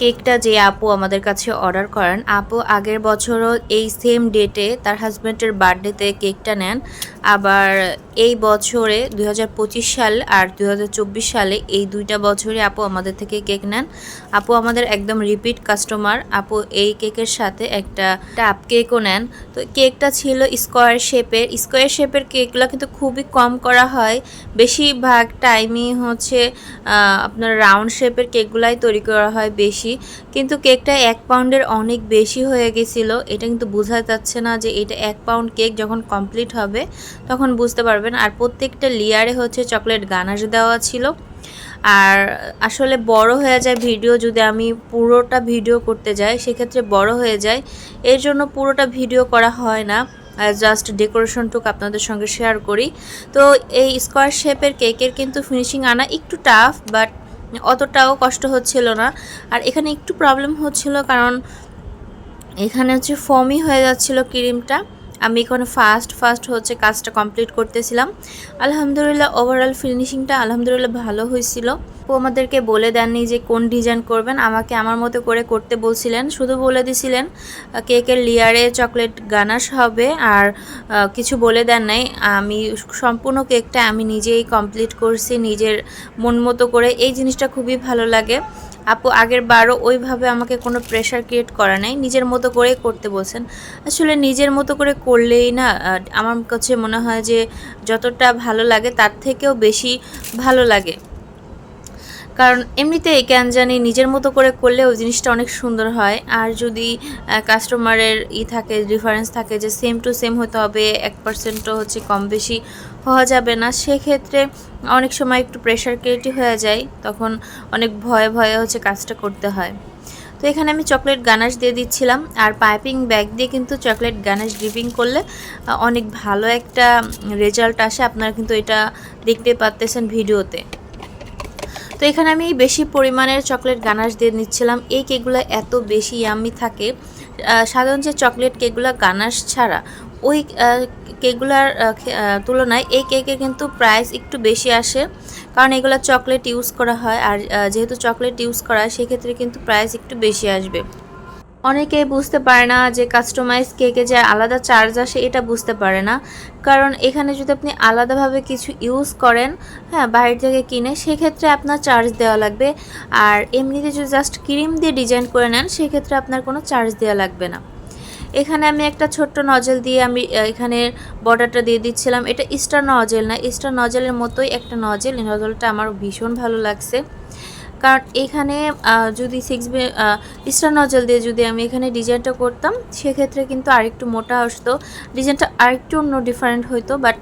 কেকটা যে আপু আমাদের কাছে অর্ডার করেন, আপু আগের বছরও এই সেম ডেটে তার হাজব্যান্ডের বার্থডেতে কেকটা নেন, আবার এই বছরে দু হাজার পঁচিশ সাল আর দু হাজার চব্বিশ সালে এই দুইটা বছরে আপু আমাদের থেকে কেক নেন। আপু আমাদের একদম রিপিট কাস্টমার আপু এই কেকের সাথে একটা টাপ কেকও নেন। তো কেকটা ছিল স্কোয়ার শেপের স্কোয়ার শেপের কেকগুলো কিন্তু খুবই কম করা হয়। বেশিরভাগ টাইমই হচ্ছে আপনার রাউন্ড শেপের কেকগুলাই তৈরি করা হয় বেশি। কিন্তু কেকটা এক পাউন্ডের অনেক বেশি হয়ে গেছিল। এটা কিন্তু বোঝা যাচ্ছে না যে এটা এক পাউন্ড কেক যখন কমপ্লিট হবে, তখন বুঝতে পারবেন আর প্রত্যেকটা লেয়ারে হচ্ছে চকলেট গানাশ দেওয়া ছিল। আর আসলে বড় হয়ে যায় ভিডিও যদি আমি পুরোটা ভিডিও করতে যাই, সেক্ষেত্রে বড় হয়ে যায়। এর জন্য পুরোটা ভিডিও করা হয় না। জাস্ট ডেকোরেশনটুকু আপনাদের সঙ্গে শেয়ার করি। তো এই স্কোয়ার শেপের কেকের কিন্তু ফিনিশিং আনা একটু টাফ বাট অতটাও কষ্ট হচ্ছিল না। আর এখানে একটু প্রবলেম হচ্ছিল কারণ এখানে হচ্ছে ফর্মই হয়ে যাচ্ছিল ক্রিমটা আমি এখানে ফাস্ট ফাস্ট হচ্ছে কাজটা কমপ্লিট করতেছিলাম। আলহামদুলিল্লাহ ওভারঅল ফিনিশিংটা আলহামদুলিল্লাহ ভালো হয়েছিল। ও আমাদেরকে বলে দেননি যে কোন ডিজাইন করবেন, আমাকে আমার মতো করে করতে বলছিলেন, শুধু বলে দিছিলেন কেকের লেয়ারে চকলেট গানাশ হবে আর কিছু বলে দেন নাই। আমি সম্পূর্ণ কেকটা আমি নিজেই কমপ্লিট করছি, নিজের মন মতো করে। এই জিনিসটা খুবই ভালো লাগে। আপু, আগের বারও ওইভাবে আমাকে কোনো প্রেশার ক্রিয়েট করা নাই। নিজের মতো করে করতে বলছেন। আসলে নিজের মতো করে করলেই না আমার কাছে মনে হয় যে যতটা ভালো লাগে তার থেকেও বেশি ভালো লাগে। কারণ এমনিতেই কেন জানি নিজের মতো করে করলে ওই জিনিসটা অনেক সুন্দর হয়। আর যদি কাস্টমারের ই থাকে ডিফারেন্স থাকে যে সেম টু সেম হতে হবে, এক পার্সেন্টও হচ্ছে কম বেশি হওয়া যাবে না, সেক্ষেত্রে অনেক সময় একটু প্রেশার ক্রিয়েটিভ হয়ে যায়, তখন অনেক ভয়ে ভয়ে হচ্ছে কাজটা করতে হয়। তো এখানে আমি চকলেট গানাশ দিয়ে দিচ্ছিলাম, আর পাইপিং ব্যাগ দিয়ে কিন্তু চকলেট গানাশ ডিপিং করলে অনেক ভালো একটা রেজাল্ট আসে। আপনারা কিন্তু এটা দেখতে পারতেছেন ভিডিওতে। তো এখানে আমি বেশি পরিমাণের চকলেট গানাশ দিয়ে নিচ্ছিলাম। এই কেকগুলো এত বেশি ইয়াম্মি থাকে। সাধারণ যে চকলেট কেকগুলো গানাশ ছাড়া, ওই কেকগুলার তুলনায় এই কেকের কিন্তু প্রাইস একটু বেশি আসে। কারণ এগুলো চকলেট ইউজ করা হয়। আর যেহেতু চকলেট ইউজ করা হয়, সেক্ষেত্রে কিন্তু প্রাইস একটু বেশি আসবে। অনেকেই বুঝতে পারে না যে কাস্টমাইজ কেকে যে আলাদা চার্জ আসে, এটা বুঝতে পারে না। কারণ এখানে যদি আপনি আলাদাভাবে কিছু ইউজ করেন হ্যাঁ বাইরে থেকে কিনে, সেক্ষেত্রে আপনার চার্জ দেওয়া লাগবে। আর এমনিতে যদি জাস্ট ক্রিম দিয়ে ডিজাইন করে নেন, সেক্ষেত্রে আপনার কোনো চার্জ দেওয়া লাগবে না। এখানে আমি একটা ছোট্ট নজল দিয়ে আমি এখানে বর্ডারটা দিয়ে দিচ্ছিলাম। এটা স্টার নজেল না স্টার নজেলের মতোই একটা নজেল নজলটা আমার ভীষণ ভালো লাগছে। কারণ এখানে যদি সিক্স বি স্টার নজল দিয়ে যদি আমি এখানে ডিজাইনটা করতাম, সেক্ষেত্রে কিন্তু আরেকটু মোটা আসতো। ডিজাইনটা আরেকটু অন্য ডিফারেন্ট হইতো বাট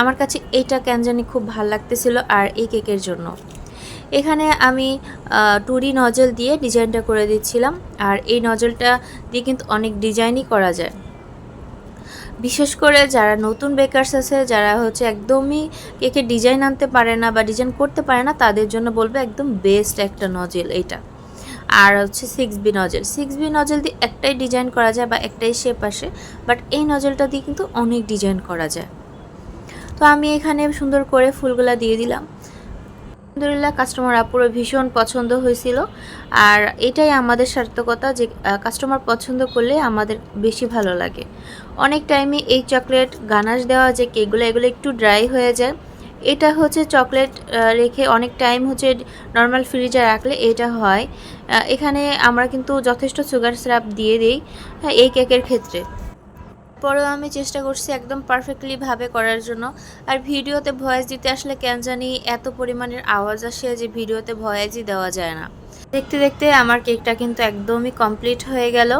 আমার কাছে এইটা কেন জানি খুব ভালো লাগতেছিল আর এই কেকের জন্য। এখানে আমি টুরি নজল দিয়ে ডিজাইনটা করে দিচ্ছিলাম, আর এই নজলটা দিয়ে কিন্তু অনেক ডিজাইনই করা যায়। বিশেষ করে যারা নতুন বেকারস আছে, যারা হচ্ছে একদমই কেকে ডিজাইন আনতে পারে না বা ডিজাইন করতে পারে না, তাদের জন্য বলব একদম বেস্ট একটা নজেল এটা আর হচ্ছে six B nozzle six B nozzle দিয়ে একটাই ডিজাইন করা যায় বা একটাই শেপ আসে বাট এই নজেলটা দিয়ে কিন্তু অনেক ডিজাইন করা যায়। তো আমি এখানে সুন্দর করে ফুলগুলা দিয়ে দিলাম। আলহামদুলিল্লাহ কাস্টমার আপুরো ভীষণ পছন্দ হয়েছিল। আর এটাই আমাদের সার্থকতা যে কাস্টমার পছন্দ করলে আমাদের বেশি ভালো লাগে। অনেক টাইমে এই চকলেট গানাশ দেওয়া যে কেকগুলো এগুলো একটু ড্রাই হয়ে যায়। এটা হচ্ছে চকলেট রেখে অনেক টাইম হচ্ছে নর্মাল ফ্রিজে রাখলে এটা হয়। এখানে আমরা কিন্তু যথেষ্ট সুগার সিরাপ দিয়ে দিই হ্যাঁ এই কেকের ক্ষেত্রে। পরেও আমি চেষ্টা করছি একদম পারফেক্টলি ভাবে করার জন্য। আর ভিডিওতে ভয়েস দিতে আসলে কেন জানি এত পরিমাণের আওয়াজ আসে যে ভিডিওতে ভয়েসই দেওয়া যায় না। দেখতে দেখতে আমার কেকটা কিন্তু একদমই কমপ্লিট হয়ে গেল।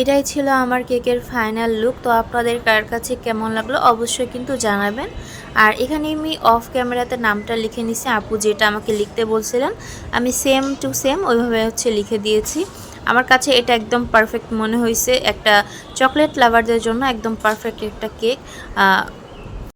এটাই ছিল আমার কেকের ফাইনাল লুক তো আপনাদের কার কাছে কেমন লাগল অবশ্যই কিন্তু জানাবেন। আর এখানে আমি অফ ক্যামেরাতে নামটা লিখে নিছি। আপু যেটা আমাকে লিখতে বলছিলেন, আমি সেম টু সেম ওইভাবে হচ্ছে লিখে দিয়েছি। আমার কাছে এটা একদম পারফেক্ট মনে হয়েছে একটা চকলেট লাভারদের জন্য একদম পারফেক্ট একটা কেক